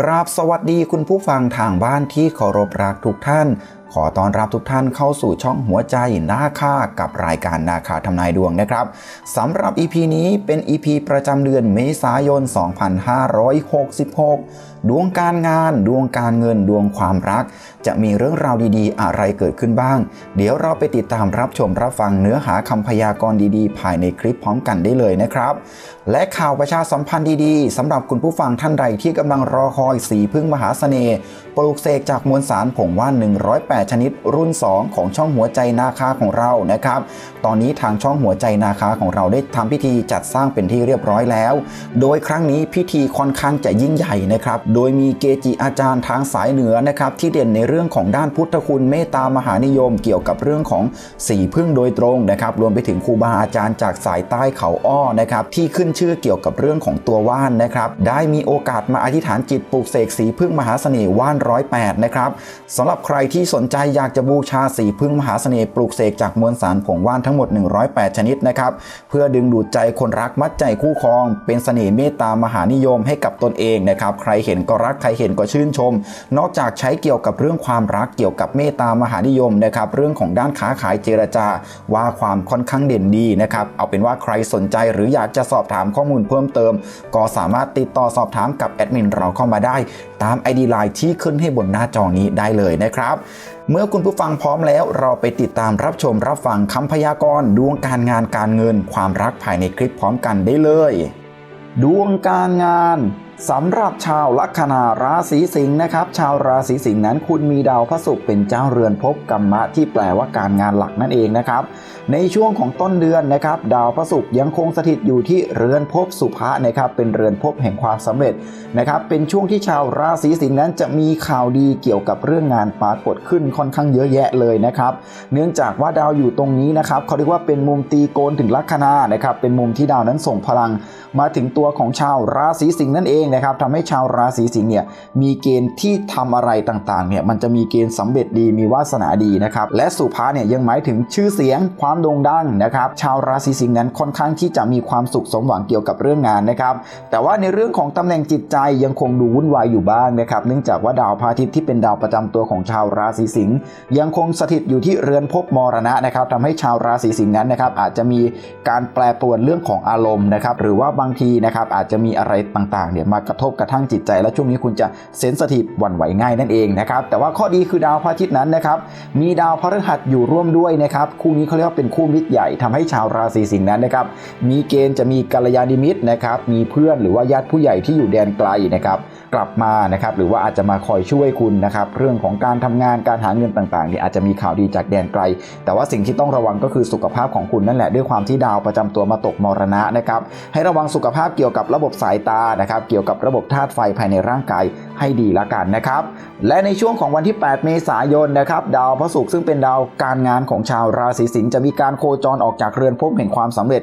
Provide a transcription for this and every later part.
กราบสวัสดีคุณผู้ฟังทางบ้านที่เคารพรักทุกท่าน ขอต้อนรับทุกท่านเข้าสู่ช่องหัวใจนาคากับรายการนาคาทำนายดวงนะครับสำหรับ EP นี้เป็น EP ประจำเดือนเมษายน 2566 ดวงการงาน ดวงการเงินดวงความรัก จะมีเรื่องราวดีๆ อะไรเกิดขึ้นบ้าง เดี๋ยวเราไปติดตามรับชมรับฟังเนื้อหาคำพยากรณ์ดีๆ ภายในคลิปพร้อมกันได้เลยนะครับ และข่าวประชาสัมพันธ์ดีๆสำหรับคุณผู้ฟังท่านใดที่กำลังรอคอยสีพึ่งมหาเสน่ห์ปลูกเสกจากมวลสารผงว่าน108ชนิดรุ่น 2 ของช่องหัวใจนาคาของเรานะครับ ตอนนี้ทางช่องหัวใจนาคาของเราได้ทำพิธีจัดสร้างเป็นที่เรียบร้อยแล้ว โดยครั้งนี้พิธีค่อนข้างจะยิ่งใหญ่นะครับ โดยมีเกจิอาจารย์ทางสายเหนือนะครับที่เด่นในเรื่องของด้านพุทธคุณเมตตามหานิยม เกี่ยวกับเรื่องของสีพึ่งโดยตรงนะครับ รวมไปถึงครูบาอาจารย์จากสายใต้เขาอ้อนะครับที่ขึ้นชื่อเกี่ยวกับเรื่องของตัวว่านนะครับ ได้มีโอกาสมาอธิษฐานจิตปลูกเสกสีพึ่งมหาเสน่ห์ว่านร้อยแปดนะครับสำหรับใครที่สนใจอยากจะบูชาสีพึ่งมหาเสน่ห์ปลูกเสกจากมวลสารผงว่านทั้งหมด 108 ชนิดนะครับเพื่อดึงดูดใจคนรักมัดใจคู่ครอง เป็นเสน่ห์เมตตามหานิยมให้กับตนเองนะครับใครเห็นก็รักใครเห็นก็ชื่นชม นอกจากใช้เกี่ยวกับเรื่องความรักเกี่ยวกับเมตตามหานิยมนะครับเรื่องของด้านค้าขายเจรจาว่าความค่อนข้างเด่นดีนะครับเอาเป็นว่าใครสนใจหรืออยากจะสอบถามข้อมูลเพิ่มเติม ก็สามารถติดต่อสอบถามกับแอดมินเราเข้ามาได้ ตาม ID Line ที่ขึ้นให้บนหน้าจอนี้ได้เลยนะครับ เมื่อคุณผู้ฟังพร้อมแล้วเราไปติดตามรับชมรับฟังคำพยากรณ์ดวงการงานการเงินความรักภายในคลิปพร้อมกันได้เลย ดวงการงาน สำหรับชาวลัคนาราศีสิงห์นะครับ ชาวราศีสิงห์นั้นคุณมีดาวพระศุกร์เป็นเจ้าเรือนภพกรรมะที่แปลว่าการงานหลักนั่นเองนะครับ ในช่วงของต้นเดือนนะครับ ดาวพระศุกร์ยังคงสถิตอยู่ที่เรือนภพสุภะนะครับ เป็นเรือนภพแห่งความสำเร็จนะครับ เป็นช่วงที่ชาวราศีสิงห์นั้นจะมีข่าวดีเกี่ยวกับเรื่องงานปรากฏขึ้นค่อนข้างเยอะแยะเลยนะครับ เนื่องจากว่าดาวอยู่ตรงนี้นะครับเขาเรียกว่าเป็นมุมตีโกนถึงลัคนานะครับ เป็นมุมที่ดาวนั้นส่งพลัง มาถึงตัวของชาวราศีสิงห์นั่นเองนะครับทำให้ชาวราศีสิงห์เนี่ยมีเกณฑ์ที่ทำอะไรต่างๆเนี่ยมันจะมีเกณฑ์สำเร็จดีมีวาสนาดีนะครับและสุภาเนี่ยยังหมายถึงชื่อเสียงความโด่งดังนะครับชาวราศีสิงห์นั้นค่อนข้างที่จะมีความสุขสมหวังเกี่ยวกับเรื่องงานนะครับแต่ว่าในเรื่องของตำแหน่งจิตใจยังคงดูวุ่นวายอยู่บ้างนะครับเนื่องจากว่าดาวพระอาทิตย์ที่เป็นดาวประจำตัวของชาวราศีสิงห์ยังคงสถิตอยู่ที่เรือนภพมรณะนะครับทำให้ชาวราศีสิงห์นั้นนะครับอาจจะมีการแปรปรวนเรื่องของอารมณ์นะครับหรือว่าบางทีนะครับอาจจะมีอะไรต่างๆเนี่ยมากระทบกระทั่งจิตใจ และช่วงนี้คุณจะเซนสทีฟหวั่นไหวง่ายนั่นเองนะครับแต่ว่าข้อดีคือดาวพระอาทิตย์นั้นนะครับมีดาวพฤหัสอยู่ร่วมด้วยนะครับคู่นี้เขาเรียกว่าเป็นคู่มิตรใหญ่ทำให้ชาวราศีสิงห์นั้นนะครับมีเกณฑ์จะมีกัลยาณมิตรนะครับมีเพื่อนหรือว่าญาติผู้ใหญ่ที่อยู่แดนไกลนะครับ กลับมานะครับหรือว่าอาจจะมาคอยช่วยคุณนะครับเรื่องของการทำงานการหาเงินต่างๆเนี่ยอาจจะมีข่าวดีจากแดนไกล แต่ว่าสิ่งที่ต้องระวังก็คือสุขภาพของคุณนั่นแหละด้วยความที่ดาวประจำตัวมาตกมรณะนะครับให้ระวังสุขภาพเกี่ยวกับระบบสายตานะครับเกี่ยวกับระบบธาตุไฟภายในร่างกายให้ดีละกันนะครับและในช่วงของวันที่ 8 เมษายนนะครับดาวพระศุกร์ซึ่งเป็นดาวการงานของชาวราศีสิงห์จะมีการโคจรออกจากเรือนภพแห่งความสำเร็จ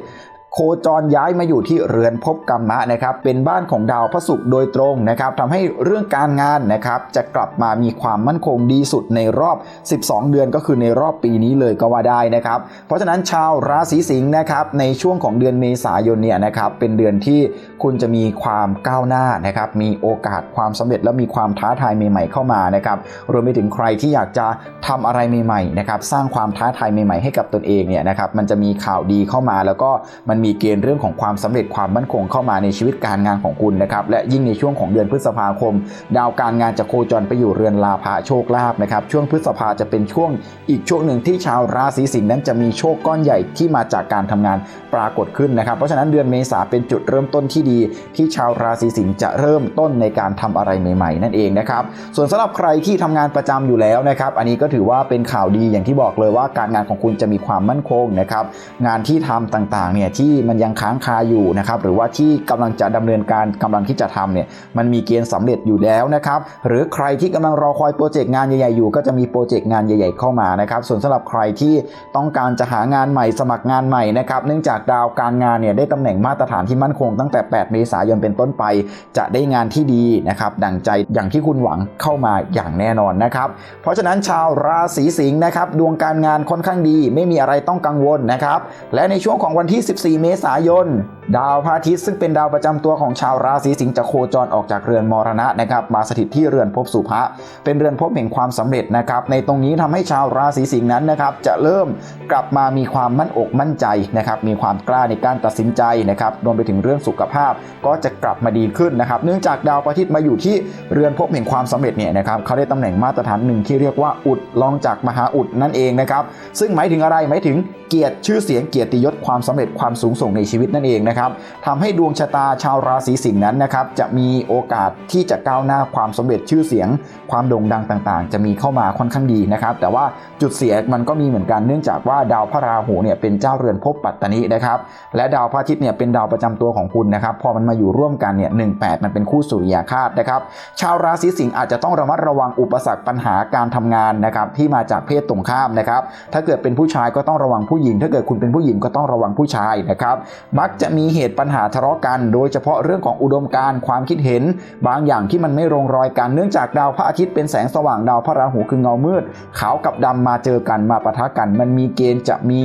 โคจรย้ายมาอยู่ที่เรือนภพกรรมะนะครับ เป็นบ้านของดาวพระศุกร์โดยตรงนะครับทำให้เรื่องการงานนะครับจะกลับมามีความมั่นคงดีสุดในรอบ 12 เดือนก็คือในรอบปีนี้เลยก็ว่าได้นะครับ เพราะฉะนั้นชาวราศีสิงห์นะครับในช่วงของเดือนเมษายนเนี่ยนะครับเป็นเดือนที่คุณจะมีความก้าวหน้านะครับมีโอกาสความสำเร็จและมีความท้าทายใหม่ ๆ เข้ามานะครับรวมไปถึงใครที่อยากจะทำอะไรใหม่ๆนะครับสร้างความท้าทายใหม่ ๆ ให้กับตนเองเนี่ยนะครับมันจะมีข่าวดีเข้ามาแล้วก็มันมีเกณฑ์เรื่องของความสำเร็จความมั่นคงเข้ามาในชีวิตการงานของคุณนะครับและยิ่งในช่วงของเดือนพฤษภาคม ดาวการงานจะโคจรไปอยู่เรือนลาภะโชคลาภนะครับช่วงพฤษภาจะเป็นช่วงอีกช่วงหนึ่งที่ชาวราศีสิงห์นั้นจะมีโชคก้อนใหญ่ที่มาจากการทำงานปรากฏขึ้นนะครับ เพราะฉะนั้นเดือนเมษาเป็นจุดเริ่มต้นที่ดี ที่ชาวราศีสิงห์จะเริ่มต้นในการทำอะไรใหม่ ๆ นั่นเองนะครับส่วนสำหรับใครที่ทำงานประจำอยู่แล้วนะครับ อันนี้ก็ถือว่าเป็นข่าวดีอย่างที่บอกเลยว่าการงานของคุณจะมีความมั่นคงนะครับงานที่ทำต่างๆเนี่ยที่มันยังค้างคาอยู่นะครับหรือว่าที่กำลังจะดำเนินการกำลังที่จะทำเนี่ยมันมีเกณฑ์สำเร็จอยู่แล้วนะครับหรือใครที่กำลังรอคอยโปรเจกต์งานใหญ่ๆอยู่ ก็จะมีโปรเจกต์งานใหญ่ ๆเข้ามานะครับส่วนสำหรับใครที่ต้องการจะหางานใหม่สมัครงานใหม่นะครับเนื่องจากดาวการงานเนี่ยได้ตำแหน่งมาตรฐานที่มั่นคงตั้งแต่ 8 เมษายนเป็นต้นไป จะได้งานที่ดีนะครับดั่งใจอย่างที่คุณหวังเข้ามาอย่างแน่นอนนะครับเพราะฉะนั้นชาวราศีสิงห์นะครับดวงการงานค่อนข้างดี ไม่มีอะไรต้องกังวลนะครับและในช่วงของวันที่ 14เมษายน ดาวพระอาทิตย์ซึ่งเป็นดาวประจำตัวของชาวราศีสิงห์จะโคจรออกจากเรือนมรณะนะครับมาสถิตที่เรือนภพสุภะเป็นเรือนภพแห่งความสำเร็จนะครับในตรงนี้ทำให้ชาวราศีสิงห์นั้นนะครับจะเริ่มกลับมามีความมั่นอกมั่นใจนะครับมีความกล้าในการตัดสินใจนะครับรวมไปถึงเรื่องสุขภาพก็จะกลับมาดีขึ้นนะครับเนื่องจากดาวพระอาทิตย์มาอยู่ที่เรือนภพแห่งความสำเร็จเนี่ยนะครับเขาได้ตำแหน่งมาตรฐานหนึ่งที่เรียกว่าอุดรองจากมหาอุดนั่นเองนะครับซึ่งหมายถึงอะไรหมายถึงเกียรติชื่อเสียงเกียรติยศความสำเร็จความสูงส่งในชีวิตนั่นเองนะครับทำให้ดวงชะตาชาวราศีสิงห์นั้นนะครับจะมีโอกาสที่จะก้าวหน้าความสำเร็จชื่อเสียง ความโด่งดังต่างๆ จะมีเข้ามาค่อนข้างดีนะครับ แต่ว่าจุดเสียมันก็มีเหมือนกันเนื่องจากว่าดาวพระราหูเนี่ยเป็นเจ้าเรือนภพปัตตานีนะครับและดาวพระอาทิตย์เนี่ยเป็นดาวประจำตัวของคุณนะครับพอมันมาอยู่ร่วมกันเนี่ยหนึ่งแปดมันเป็นคู่สุริยาคาตนะครับชาวราศีสิงห์อาจจะต้องระมัดระวังอุปสรรคปัญหาการทำงานนะครับที่มาจากเพศตรงข้ามนะครับถ้าเกิดเป็นผู้ชายก็ต้องระวังผู้หญิง ถ้าเกิดคุณเป็นผู้หญิงก็ต้องระวังผู้ชายนะครับมักจะมีีเหตุปัญหาทะเลาะกัน โดยเฉพาะเรื่องของอุดมการณ์ความคิดเห็น บางอย่างที่มันไม่ลงรอยกันเนื่องจากดาวพระอาทิตย์เป็นแสงสว่างดาวพระราหูคือเงามืด ขาวกับดำมาเจอกันมาปะทะกัน มันมีเกณฑ์จะมี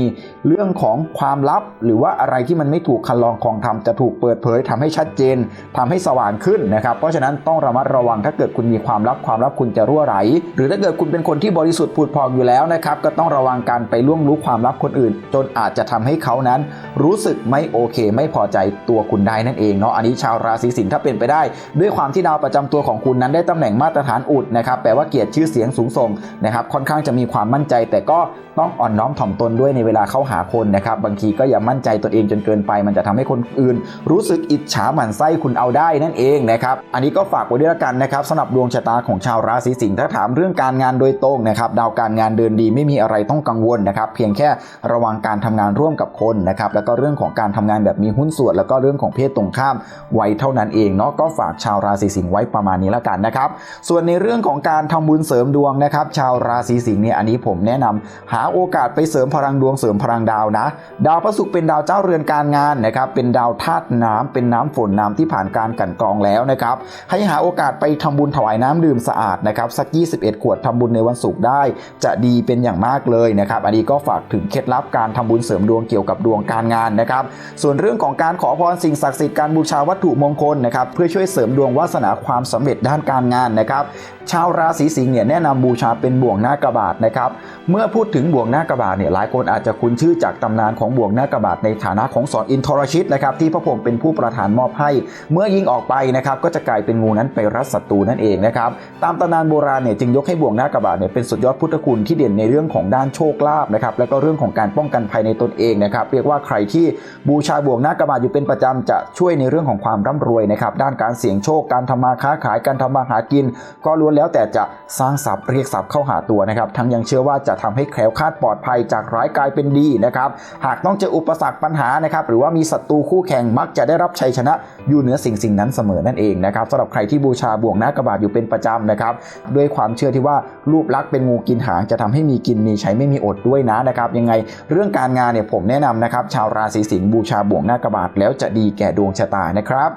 เรื่องของความลับ หรือว่าอะไรที่มันไม่ถูกคันลองของธรรมจะถูกเปิดเผยทำให้ชัดเจนทำให้สว่างขึ้นนะครับ เพราะฉะนั้นต้องระมัดระวังถ้าเกิดคุณมีความลับความลับคุณจะรั่วไหล หรือถ้าเกิดคุณเป็นคนที่บริสุทธิ์ผุดพองอยู่แล้วนะครับก็ต้องระวังการไปล่วงรู้ความลับคนอื่น จนอาจจะทำให้เขานั้น รู้สึกไม่โอเคไม่พอใจตัวคุณได้นั่นเองเนาะอันนี้ชาวราศีสิงห์ถ้าเป็นไปได้ ด้วยความที่ดาวประจำตัวของคุณนั้นได้ตำแหน่งมาตรฐานอุดนะครับแปลว่าเกียรติชื่อเสียงสูงส่งนะครับค่อนข้างจะมีความมั่นใจ แต่ก็ต้องอ่อนน้อมถ่อมตนด้วยในเวลาเข้าหาคนนะครับบางทีก็อย่ามั่นใจตัวเองจนเกินไป มันจะทำให้คนอื่น รู้สึกอิจฉาหมั่นไส้คุณเอาได้นั่นเองนะครับอันนี้ก็ฝากไว้ด้วยกันนะครับสำหรับดวงชะตาของชาวราศีสิงห์ถ้าถามเรื่องการงานโดยตรงนะครับดาวการงานเดินดีไม่มีอะไรต้องกังวลนะครับเพียงแค่ระวังการทำงานร่วมกับคนนะครับแล้วก็เรื่องของการทำงานแบบมีหุนส่วนแล้วก็เรื่องของเพศตรงข้ามไว้เท่านั้นเองเนาะก็ฝากชาวราศีสิงห์ไว้ประมาณนี้และกันนะครับ ส่วนในเรื่องของการทำบุญเสริมดวงนะครับ ชาวราศีสิงห์เนี่ยอันนี้ผมแนะนำหาโอกาสไปเสริมพลังดวงเสริมพลังดาวนะ ดาวพระศุกร์เป็นดาวเจ้าเรือนการงานนะครับเป็นดาวธาตุน้ำเป็นน้ำฝนน้ำที่ผ่านการกันกรองแล้วนะครับให้หาโอกาสไปทำบุญถวายน้ำดื่มสะอาดนะครับสัก 21 ขวดทำบุญในวันศุกร์ได้ จะดีเป็นอย่างมากเลยนะครับอันนี้ก็ฝากถึงเคล็ดลับการทำบุญเสริมดวงเกี่ยวกับดวงการงานนะครับส่วนเรื่องของการขอพรสิ่งศักดิ์สิทธิ์การบูชาวัตถุมงคลนะครับเพื่อช่วยเสริมดวงวาสนาความสำเร็จด้านการงานนะครับชาวราศีสิงห์เนี่ยแนะนำบูชาเป็นบ่วงหน้ากระบาดนะครับเมื่อพูดถึงบ่วงหน้ากระบาดเนี่ยหลายคนอาจจะคุ้นชื่อจากตำนานของบ่วงหน้ากระบาดในฐานะของสอนอินทรชิตนะครับที่พระพรหมเป็นผู้ประทานมอบให้ เมื่อยิงออกไปนะครับก็จะกลายเป็นงูนั้นไปรัดศัตรูนั่นเองนะครับตามตำนานโบราณเนี่ยจึงยกให้บ่วงหน้ากระบาดเนี่ยเป็นสุดยอดพุทธคุณที่เด่นในเรื่องของด้านโชคลาภนะครับแล้วก็เรื่องของการป้องกันภัยในตนเองนะครับเรียกว่าใครที่บูชาบ่วงหน้ากระบาดอยู่เป็นประจำจะช่วยในเรื่องของความร่ำรวยนะครับด้านการเสี่ยงโชคการทำมาค้าขายการทำมาหากิน ก็ล้วนแล้วแต่จะสร้างทรัพย์เรียกทรัพย์เข้าหาตัวนะครับทั้งยังเชื่อว่าจะทำให้แคล้วคลาดปลอดภัยจากร้ายกลายเป็นดีนะครับหากต้องเจออุปสรรคปัญหานะครับหรือว่ามีศัตรูคู่แข่งมักจะได้รับชัยชนะอยู่เหนือสิ่งสิ่งนั้นเสมอนั่นเองนะครับสำหรับใครที่บูชาบ่วงหน้ากระบาดอยู่เป็นประจำนะครับด้วยความเชื่อที่ว่ารูปลักษณ์เป็นงูกินหางจะทำให้มีกินมีใช้ไม่มีอดด้วยนะนะครับยังไงเรื่องการงานเนี่ยผมแนะนำนะครับชาวราศีสิงห์บูชาบ่วงหน้ากระบาดแล้วจะดีแก่ดวงชะตานะครับ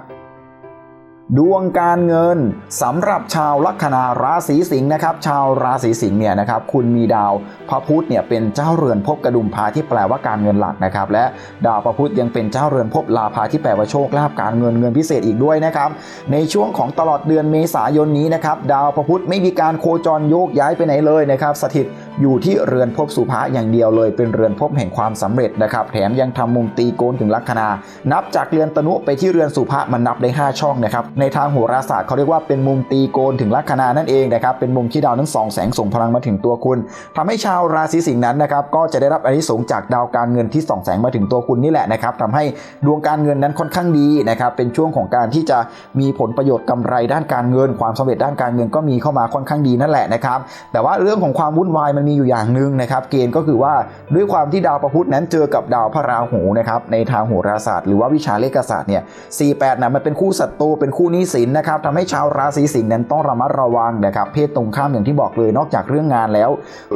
ดวงการเงินสำหรับชาวลัคนาราศีสิงห์นะครับ ชาวราศีสิงห์เนี่ยนะครับ คุณมีดาวพระพุธเนี่ยเป็นเจ้าเรือนภพกระดุมพาที่แปลว่าการเงินหลักนะครับ และดาวพระพุธยังเป็นเจ้าเรือนภพลาภาที่แปลว่าโชคลาภการเงินเงินพิเศษอีกด้วยนะครับ ในช่วงของตลอดเดือนเมษายนนี้นะครับ ดาวพระพุธไม่มีการโคจรโยกย้ายไปไหนเลยนะครับ สถิต อยู่ที่เรือนภพสุภะอย่างเดียวเลย เป็นเรือนภพแห่งความสำเร็จนะครับ แถมยังทำมุมตีโกนถึงลัคนา นับจากเรือนตนุไปที่เรือนสุภะมันนับได้ 5 ช่องนะครับ ในทางโหราศาสตร์เขาเรียกว่าเป็นมุมตีโกนถึงลัคนานั่นเองนะครับ เป็นมุมที่ดาวทั้งสองแสงส่งพลังมาถึงตัวคุณทำให้ชาวราศีสิงห์นั้นนะครับ ก็จะได้รับอานิสงส์จากดาวการเงินที่ส่องแสงมาถึงตัวคุณนี่แหละนะครับทำให้ดวงการเงินนั้นค่อนข้างดีนะครับ เป็นช่วงของการที่จะมีผลประโยชน์กำไรด้านการเงิน ความสำเร็จด้านการเงินก็มีเข้ามาค่อนข้างดีนั่นแหละนะครับ แต่ว่าเรื่องของความวุ่นวายมันมีอยู่อย่างหนึ่งนะครับ เกณฑ์ก็คือว่าด้วยความที่ดาวประพุธนั้นเจอกับดาวพระราหูนะครับในทางโหราศาสตร์หรือว่าวิชาเลขศาสตร์เนี่ย48นะมันเป็นคู่ศัตรูเป็นคู่นี้สินนะครับทำให้ชาวราศีสิงห์นั้นต้องระมัดระวังนะครับเพศตรงข้ามอย่างที่บอกเลยนอกจากเรื่องงานแล้ว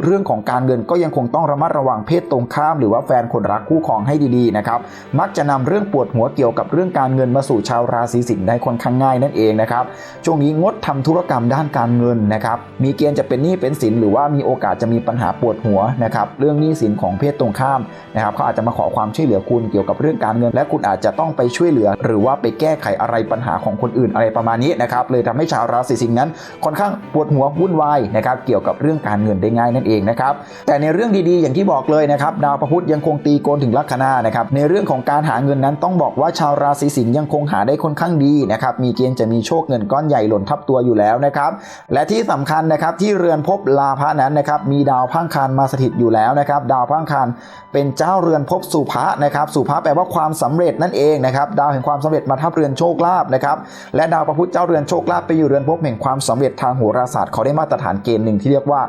เรื่องของการเงินก็ยังคงต้องระมัดระวังเพศตรงข้าม หรือว่าแฟนคนรักคู่ครองให้ดีๆนะครับมักจะนำเรื่องปวดหัวเกี่ยวกับเรื่องการเงินมาสู่ชาวราศีสิงห์ได้ค่อนข้างง่ายนั่นเองนะครับช่วงนี้งดทำธุรกรรมด้านการเงินนะครับมีเกณฑ์จะเป็นหนี้เป็นสินหรือว่ามีโอกาสจะมีปัญหาปวดหัวนะครับเรื่องหนี้สินของเพศตรงข้ามนะครับเขาอาจจะมาขอความช่วยเหลือคุณเกี่ยวกับเรื่องการเงิน และคุณอาจจะต้องไปช่วยเหลือ หรือว่าไปแก้ไขอะไรปัญหาของคนอื่นอะไรประมาณนี้นะครับเลยทำให้ชาวราศีสิงห์นั้นค่อนข้างปวดหัววุ่นวายนะครับเกี่ยวกับเรื่องการเงินได้ง่ายนั่นเองนะครับแต่ในเรื่องดีๆ อย่างที่บอกเลยนะครับดาวพระพุธยังคงตีโกนถึงลัคนานะครับในเรื่องของการหาเงินนั้นต้องบอกว่าชาวราศีสิงห์ยังคงหาได้ค่อนข้างดีนะครับมีเกณฑ์จะมีโชคเงินก้อนใหญ่หล่นทับตัวอยู่แล้วนะครับและที่สำคัญนะครับที่เรือนภพลาภะนั้นนะครับมีดาวพังคารมาสถิตอยู่แล้วนะครับ ดาวพังคารเป็นเจ้าเรือนภพสุภะนะครับสุภะแปลว่าความสำเร็จนั่นเองนะครับ ดาวแห่งความสำเร็จมาทับเรือนโชคลาภนะครับ และดาวพระพุธเจ้าเรือนโชคลาภไปอยู่เรือนภพแห่งความสำเร็จทางโหราศาสตร์เขาได้มาตรฐานเกณฑ์หนึ่งที่เรียกว่า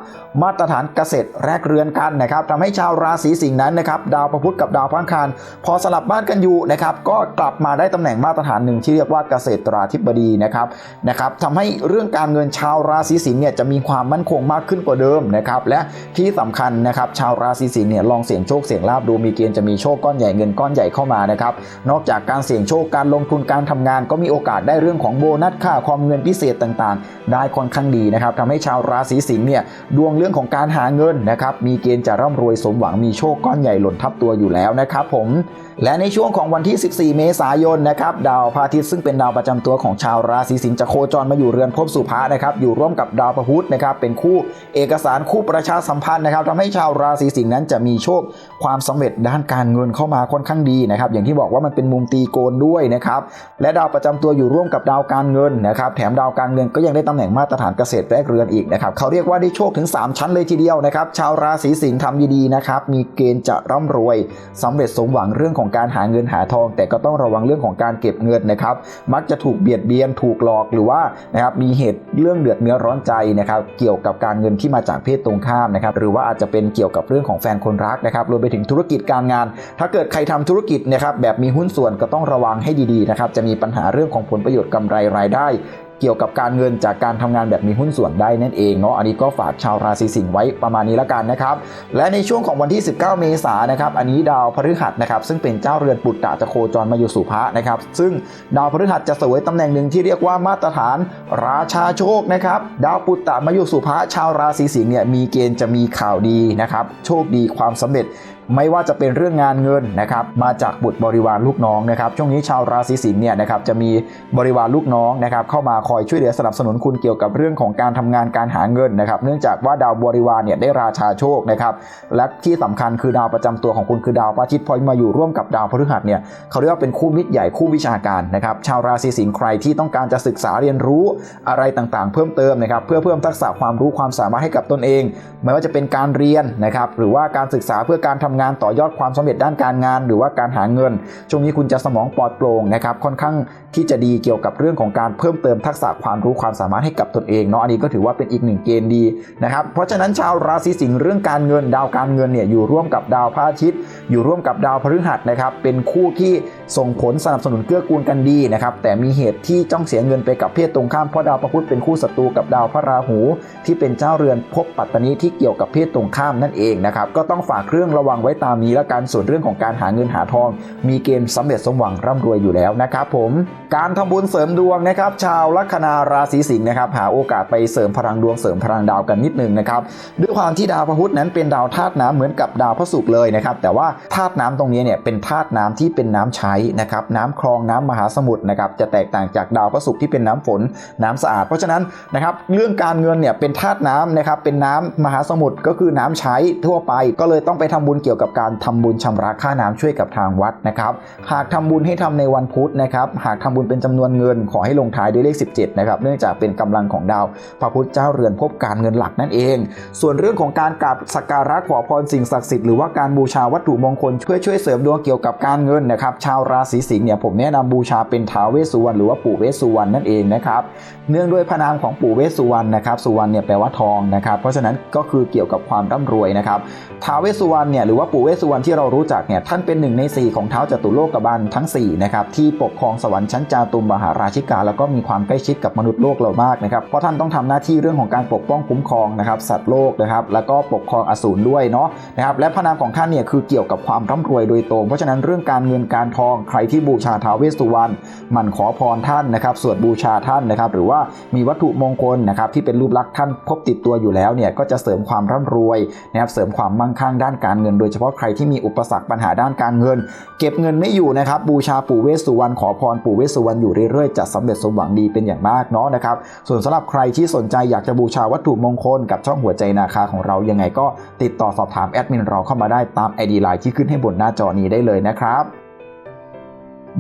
มาตรฐานเกษตรแรกเรือนกันนะครับทำให้ชาวราศีสิงห์นั้นนะครับ ดาวพระพุธกับดาวพังคารพอสลับบ้านกันอยู่นะครับ ก็กลับมาได้ตำแหน่งมาตรฐานหนึ่งที่เรียกว่าเกษตราธิบดีนะครับนะครับทำให้เรื่องการเงินชาวราศีสิงห์เนี่ยจะมีความมั่นคงมากขึ้นกว่าเดิมนะครับและที่สำคัญนะครับชาวราศีสิงห์เนี่ยลองเสี่ยงโชคเสี่ยงลาบดูมีเกณฑ์จะมีโชคก้อนใหญ่เงินก้อนใหญ่เข้ามานะครับนอกจากการเสี่ยงโชคการลงทุนการทำงาน ก็มีโอกาสได้เรื่องของโบนัสค่าความเงินพิเศษต่างๆ ได้ค่อนข้างดีนะครับทำให้ชาวราศีสิงห์เนี่ยดวงเรื่องของการหาเงินนะครับมีเกณฑ์จะร่ำรวยสมหวังมีโชคก้อนใหญ่หล่นทับตัวอยู่แล้วนะครับผมและในช่วงของวันที่ 14 เมษายนนะครับดาวพระอาทิตย์ซึ่งเป็นดาวประจำตัวของชาวราศีสิงห์จะโคจรมาอยู่เรือนภพสุภะนะครับอยู่ร่วมกับดาวพุธนะครับเป็นคู่เอกสารคู่ประชาสัมพันธ์นะครับทำให้ชาวราศีสิงห์นั้นจะมีโชคความสำเร็จด้านการเงินเข้ามาค่อนข้างดีนะครับ อย่างที่บอกว่ามันเป็นมุมตีโกนด้วยนะครับและดาวประจำตัวอยู่ร่วมกับดาวการเงินนะครับแถมดาวการเงินก็ยังได้ตำแหน่งมาตรฐานเกษตรแรกเรือนอีกนะครับเขาเรียกว่าได้โชคถึง 3 ชั้นเลยทีเดียวนะครับชาวราศีสิงห์ทำดีๆนะครับมีเกณฑ์จะร่ำรวยสำเร็จสมหวังเรื่องของการหาเงินหาทอง แต่ก็ต้องระวังเรื่องของการเก็บเงินนะครับมักจะถูกเบียดเบียนถูกหลอกหรือว่านะครับมีเหตุเรื่องเดือดเนื้อร้อนใจนะครับเกี่ยวกับการเงินที่มาจากเพศตรงข้ามนะครับหรือว่าอาจจะเป็นเกี่ยวกับเรื่องของแฟนคนรักนะครับรวมไปถึงธุรกิจการงาน ถ้าเกิดใครทำธุรกิจนะครับแบบมีหุ้นส่วนก็ต้องระวังให้ดีๆนะครับจะมีปัญหาเรื่องของผลประโยชน์กำไรรายได้ เกี่ยวกับการเงินจากการทำงานแบบมีหุ้นส่วนได้นั่นเองเนาะอันนี้ก็ฝากชาวราศีสิงห์ไว้ประมาณนี้ละกันนะครับและในช่วงของวันที่ 19 เมษายนนะครับอันนี้ดาวพฤหัสนะครับซึ่งเป็นเจ้าเรือนปุตตะจะโคจรมาอยู่สุภะนะครับซึ่งดาวพฤหัสจะเสวยตำแหน่งหนึ่งที่เรียกว่ามาตรฐานราชาโชคนะครับดาวปุตตะมาอยู่สุภะชาวราศีสิงห์เนี่ยมีเกณฑ์จะมีข่าวดีนะครับโชคดีความสำเร็จ ไม่ว่าจะเป็นเรื่องงานเงินนะครับมาจากบุตรบริวารลูกน้องนะครับช่วงนี้ชาวราศีสิงห์เนี่ยนะครับจะมีบริวารลูกน้องนะครับเข้ามาคอยช่วยเหลือสนับสนุนคุณเกี่ยวกับเรื่องของการทำงานการหาเงินนะครับเนื่องจากว่าดาวบริวารเนี่ยได้ราชาโชคนะครับและที่สำคัญคือดาวประจำตัวของคุณคือดาวพระอาทิตย์พอมาอยู่ร่วมกับดาวพฤหัสเนี่ยเขาเรียกว่าเป็นคู่มิตรใหญ่คู่วิชาการนะครับชาวราศีสิงห์ใครที่ต้องการจะศึกษาเรียนรู้อะไรต่างๆ เพิ่มเติมนะครับเพื่อเพิ่มทักษะความรู้ความสามารถให้กับตนเอง ไม่ว่าจะเป็นการเรียนนะครับหรือว่าการศึกษาเพื่อการทำงานต่อยอดความสำเร็จด้านการงาน หรือว่าการหาเงิน ช่วงนี้คุณจะสมองปลอดโปร่งนะครับค่อนข้างที่จะดีเกี่ยวกับเรื่องของการเพิ่มเติมทักษะความรู้ความสามารถให้กับตนเองเนาะอันนี้ก็ถือว่าเป็นอีกหนึ่งเกณฑ์ดีนะครับเพราะฉะนั้นชาวราศีสิงห์เรื่องการเงินดาวการเงินเนี่ยอยู่ร่วมกับดาวพระอาทิตย์ อยู่ร่วมกับดาวพฤหัสนะครับเป็นคู่ที่ส่งผลสนับสนุนเกื้อกูลกันดีนะครับแต่มีเหตุที่จ้องเสียเงินไปกับเพศตรงข้ามเพราะดาวพระพุธเป็นคู่ศัตรูกับดาวพระราหู ที่เป็นเจ้าเรือนภพปัตตนีที่เกี่ยวกับเพศตรงข้ามนั่นเองนะครับก็ต้องฝากเรื่องระวังไว้ตามนี้และการส่วนเรื่องของการหาเงินหาทอง มีเกณฑ์สำเร็จสมหวังร่ำรวยอยู่แล้วนะครับผมการทำบุญเสริมดวงนะครับชาวลัคนาราศีสิงห์นะครับหาโอกาสไปเสริมพลังดวงเสริมพลังดาวกันนิดนึงนะครับด้วยความที่ดาวพระพุธนั้นเป็นดาวธาตุน้ำเหมือนกับดาวพระศุกร์เลยนะครับแต่ว่าธาตุน้ำตรงนี้เนี่ยเป็นธาตุน้ำที่เป็นน้ำใช้นะครับน้ำคลองน้ำมหาสมุทรนะครับจะแตกต่างจากดาวพระศุกร์ที่เป็นน้ำฝนน้ำสะอาด เพราะฉะนั้นนะครับเรื่องการเงินเนี่ยเป็นธาตุน้ำนะครับเป็นน้ำมหาสมุทรก็คือน้ำใช้ทั่วไปก็เลยต้องไปทำบุญเกี่ยวกับการทำบุญชำระค่าน้ำช่วยกับทางวัดนะครับ หากทำบุญให้ทำในวันพุธนะครับ หากทำบุญเป็นจำนวนเงินขอให้ลงท้ายด้วยเลข 17นะครับ เนื่องจากเป็นกำลังของดาว พระพุธเจ้าเรือนพบการเงินหลักนั่นเอง ส่วนเรื่องของการกราบสักการะขอพรสิ่งศักดิ์สิทธิ์หรือว่าการบูชาวัตถุมงคลช่วยช่วยเสริมดวงเกี่ยวกับการเงินนะครับ ชาวราศีสิงห์เนี่ยผมแนะนำบูชาเป็นท้าวเวสสุวรรณหรือว่าปู่เวสสุวรรณนั่นเองนะครับเนื่องด้วยพระนามของปู่เวสสุวรรณนะครับสุวรรณเนี่ยแปลว่าทองนะครับ เพราะฉะนั้นก็คือเกี่ยวกับความร่ำรวยนะครับท้าวเวสสุวรรณเนี่ยหรือว่าว่าปู่เวสสุวรรณที่เรารู้จักเนี่ยท่านเป็นหนึ่งใน 4 ของเท้าจตุโลกบาลทั้ง4นะครับที่ปกครองสวรรค์ชั้นจาตุมมหาราชิกา แล้วก็มีความใกล้ชิดกับมนุษย์โลกเรามากนะครับเพราะท่านต้องทำหน้าที่เรื่องของการปกป้องคุ้มครองนะครับสัตว์โลกนะครับแล้วก็ปกครองอสูรด้วยเนาะนะครับและพระนามของท่านเนี่ยคือเกี่ยวกับความร่ำรวยโดยตรง เพราะฉะนั้นเรื่องการเงินการทองใครที่บูชาท้าวเวสสุวรรณมันขอพรท่านนะครับสวดบูชาท่านนะครับหรือว่ามีวัตถุมงคลนะครับที่เป็นรูปลักษณ์ท่านพบติดตัวอยู่แล้วเนี่ยก็จะเสริมความร่ำรวยนะครับเสริมความมั่งคั่งด้านการเงินโดยเฉพาะใครที่มีอุปสรรคปัญหาด้านการเงิน เก็บเงินไม่อยู่นะครับบูชาปู่เวสสุวรรณขอพรปู่เวสสุวรรณอยู่เรื่อยๆจะสำเร็จสมหวังดีเป็นอย่างมากเนาะนะครับส่วนสำหรับใครที่สนใจอยากจะบูชาวัตถุมงคลกับช่องหัวใจนาคาของเรายังไงก็ติดต่อสอบถามแอดมินเราเข้ามาได้ตาม ID ไลน์ที่ขึ้นให้บนหน้าจอนี้ได้เลยนะครับ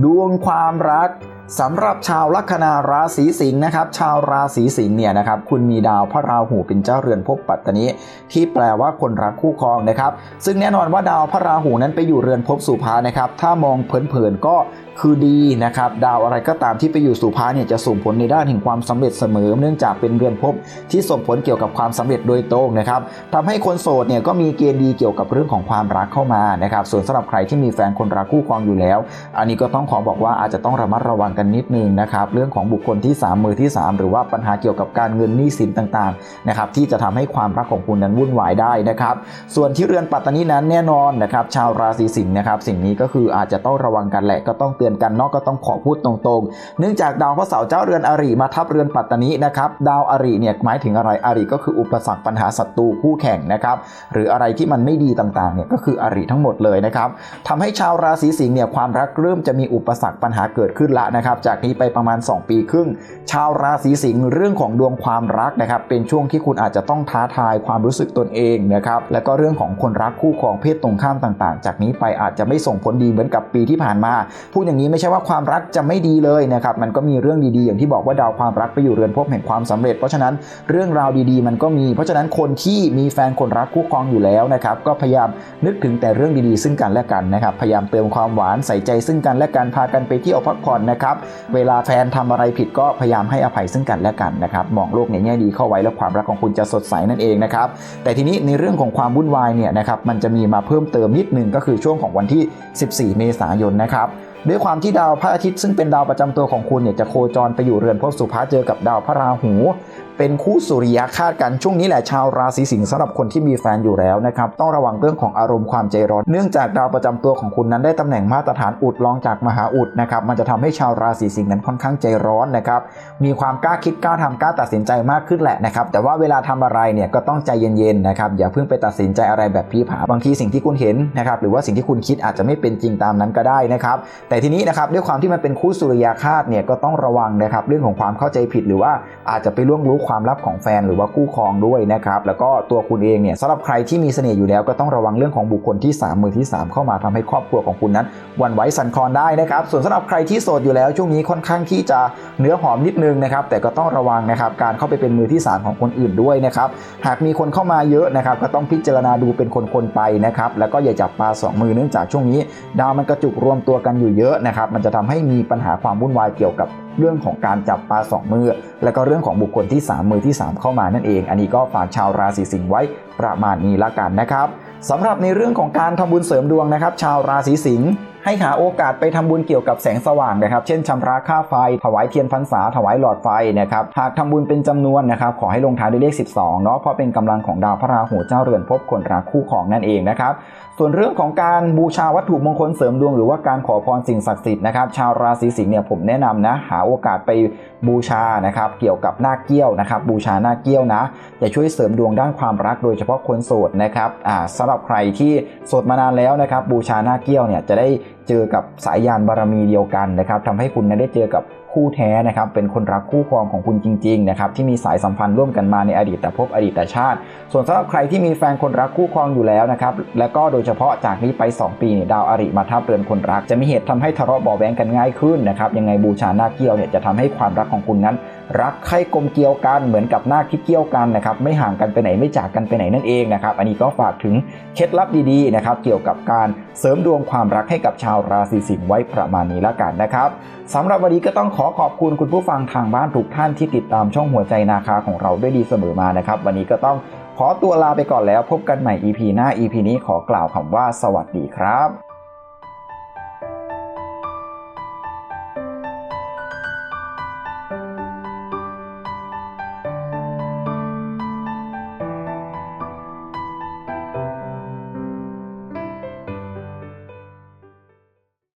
ดวงความรัก สำหรับชาวลัคนาราศีสิงห์นะครับ ชาวราศีสิงห์เนี่ยนะครับ คุณมีดาวพระราหูเป็นเจ้าเรือนภพปัตตานีที่แปลว่าคนรักคู่ครองนะครับ ซึ่งแน่นอนว่าดาวพระราหูนั้นไปอยู่เรือนภพสุภานะครับ ถ้ามองเผินๆก็คือดีนะครับ ดาวอะไรก็ตามที่ไปอยู่สุภาเนี่ยจะส่งผลในด้านแห่งความสำเร็จเสมอ เนื่องจากเป็นเรือนภพที่ส่งผลเกี่ยวกับความสำเร็จโดยตรงนะครับทำให้คนโสดเนี่ยก็มีเกณฑ์ดีเกี่ยวกับเรื่องของความรักเข้ามานะครับ ส่วนสำหรับใครที่มีแฟนคนรักคู่ครองอยู่แล้ว อันนี้ก็ต้องขอบอกว่าอาจจะต้องระมัดระวังกันนิดนึงนะครับเรื่องของบุคคลที่ 3 มือที่ 3 หรือว่าปัญหาเกี่ยวกับการเงินหนี้สินต่างๆนะครับที่จะทำให้ความรักของคุณนั้นวุ่นวายได้นะครับส่วนที่เรือนปัตตานีนั้นแน่นอนนะครับชาวราศีสิงห์นะครับสิ่งนี้ก็คืออาจจะต้องระวังกันแหละก็ต้องเตือนกันเนาะก็ต้องขอพูดตรงๆ เนื่องจากดาวพระเสาร์เจ้าเรือนอริมาทับเรือนปัตตานีนะครับดาวอริเนี่ยหมายถึงอะไรอริก็คืออุปสรรคปัญหาศัตรูคู่แข่งนะครับหรืออะไรที่มันไม่ดีต่างๆเนี่ยก็คืออริทั้งหมดเลยนะครับทำให้ชาวราศีสิงห์เนี่ยความรักเริ่มจะมีอุปสรรคปัญหาเกิดขึ้นละนะครับจากนี้ไปประมาณ 2 ปีครึ่ง ชาวราศีสิงห์เรื่องของดวงความรักนะครับเป็นช่วงที่คุณอาจจะต้องท้าทายความรู้สึกตนเองนะครับแล้วก็เรื่องของคนรักคู่ครองเพศตรงข้ามต่างๆ จากนี้ไปอาจจะไม่ส่งผลดีเหมือนกับปีที่ผ่านมาพูดอย่างนี้ไม่ใช่ว่าความรักจะไม่ดีเลยนะครับมันก็มีเรื่องดีๆ อย่างที่บอกว่าดาวความรักไปอยู่เรือนภพแห่งความสำเร็จ เพราะฉะนั้นเรื่องราวดีๆ มันก็มี เพราะฉะนั้นคนที่มีแฟนคนรักคู่ครองอยู่แล้วนะครับก็พยายามนึกถึงแต่เรื่องดีๆ ซึ่งกันและกันนะครับพยายามเติมความหวานใส่ใจซึ่งกันและกันพากันไปเที่ยวพักผ่อนนะครับเวลาแฟนทำอะไรผิดก็พยายามให้อภัยซึ่งกันและกันนะครับมองโลกในแง่ดีเข้าไว้แล้วความรักของคุณจะสดใสนั่นเองนะครับแต่ทีนี้ในเรื่องของความวุ่นวายเนี่ยนะครับมันจะมีมาเพิ่มเติมนิดนึงก็คือช่วงของวันที่ 14 เมษายนนะครับด้วยความที่ดาวพระอาทิตย์ซึ่งเป็นดาวประจำตัวของคุณเนี่ยจะโคจรไปอยู่เรือนภพสุภาเจอกับดาวพระราหู เป็นคู่สุริยะคาดกันช่วงนี้แหละชาวราศีสิงห์สำหรับคนที่มีแฟนอยู่แล้วนะครับต้องระวังเรื่องของอารมณ์ความใจร้อนเนื่องจากดาวประจำตัวของคุณนั้นได้ตำแหน่งมาตรฐานอุดรองจากมหาอุดนะครับมันจะทำให้ชาวราศีสิงห์นั้นค่อนข้างใจร้อนนะครับมีความกล้าคิดกล้าทำกล้าตัดสินใจมากขึ้นแหละนะครับแต่ว่าเวลาทำอะไรเนี่ยก็ต้องใจเย็นๆนะครับอย่าเพิ่งไปตัดสินใจอะไรแบบพี่ผาบางทีสิ่งที่คุณเห็นนะครับหรือว่าสิ่งที่คุณคิดอาจจะไม่เป็นจริงตามนั้นก็ได้นะครับแต่ทีนี้นะครับด้วยความที่มันเป็นคู่สุริยาคาตเนี่ยก็ต้องระวังนะครับเรื่องของความเข้าใจผิดหรือว่าอาจจะไปล่วงรู้ความลับของแฟนหรือว่าคู่ครองด้วยนะครับแล้วก็ตัวคุณเองเนี่ยสำหรับใครที่มีเสน่ห์อยู่แล้วก็ต้องระวังเรื่องของบุคคลที่ 3 มือที่ 3 เข้ามาทำให้ครอบครัวของคุณนั้นวันไหวสั่นคลอนได้นะครับส่วนสำหรับใครที่โสดอยู่แล้วช่วงนี้ค่อนข้างที่จะเนื้อหอมนิดนึงนะครับแต่ก็ต้องระวังนะครับการเข้าไปเป็นมือที่ 3 ของคนอื่นด้วยนะครับหากมีคนเข้ามาเยอะนะครับก็ต้องพิจารณาดูเป็นคนๆไปนะครับแล้วก็อย่าจับปลาสองมือเนื่องจากช่วงนี้ ดาวมันกระจุกรวมตัวกันอยู่เยอะนะครับมันจะทำให้มีปัญหาความวุ่นวายเกี่ยวกับเรื่องของการจับปลาสองมือ และก็เรื่องของบุคคลที่ 3 มือที่ 3 เข้ามานั่นเอง อันนี้ก็ฝากชาวราศีสิงห์ไว้ประมาณนี้ละกันนะครับสำหรับในเรื่องของการทำบุญเสริมดวงนะครับ ชาวราศีสิงห์ ให้หาโอกาสไปทำบุญเกี่ยวกับแสงสว่างนะครับ เช่นชำระค่าไฟ ถวายเทียนพรรษา ถวายหลอดไฟนะครับ หากทำบุญเป็นจำนวนนะครับ ขอให้ลงท้ายด้วยเลข 12 เนาะ เพราะเป็นกำลังของดาวพระราหูเจ้าเรือนภพคนรักคู่ของนั่นเองนะครับ ส่วนเรื่องของการบูชาวัตถุมงคลเสริมดวงหรือว่าการขอพรสิ่งศักดิ์สิทธิ์นะครับ ชาวราศีสิงห์เนี่ยผมแนะนำนะ หาโอกาสไปบูชานะครับ เกี่ยวกับหน้าเกี้ยวนะครับ บูชาหน้าเกี้ยวนะ จะช่วยเสริมดวงด้านความรัก โดยเฉพาะคนโสดนะครับ อ่าสำหรับใครที่โสดมานานแล้วนะครับ บูชาหน้าเกี้ยวเนี่ยจะได้เจอกับสายยานบารมีเดียวกันนะครับทำให้คุณนั้นได้เจอกับคู่แท้นะครับเป็นคนรักคู่ครองของคุณจริงๆนะครับที่มีสายสัมพันธ์ร่วมกันมาในอดีตแต่พบอดีตแต่ชาติ ส่วนสำหรับใครที่มีแฟนคนรักคู่ครองอยู่แล้วนะครับและก็โดยเฉพาะจากนี้ไป 2 ปีเนี่ยดาวอริมาทับเรือนคนรัก จะมีเหตุทำให้ทะเลาะเบาะแว้งกันง่ายขึ้นนะครับยังไงบูชาหน้าเกี้ยวเนี่ยจะทำให้ความรักของคุณนั้น รักใคร่กลมเกลียวกันเหมือนกับหน้าที่เกี่ยวกันนะครับไม่ห่างกันไปไหนไม่จากกันไปไหนนั่นเองนะครับอันนี้ก็ฝากถึงเคล็ดลับดีๆนะครับเกี่ยวกับการเสริมดวงความรักให้กับชาวราศีสิงห์ไว้ประมาณนี้แล้วกันนะครับสำหรับวันนี้ก็ต้องขอขอบคุณคุณผู้ฟังทางบ้านทุกท่านที่ติดตามช่องหัวใจนาคาของเราด้วยดีเสมอมานะครับ วันนี้ก็ต้องขอตัวลาไปก่อนแล้วพบกันใหม่ EP หน้า EP นี้ขอกล่าวคำว่าสวัสดีครับ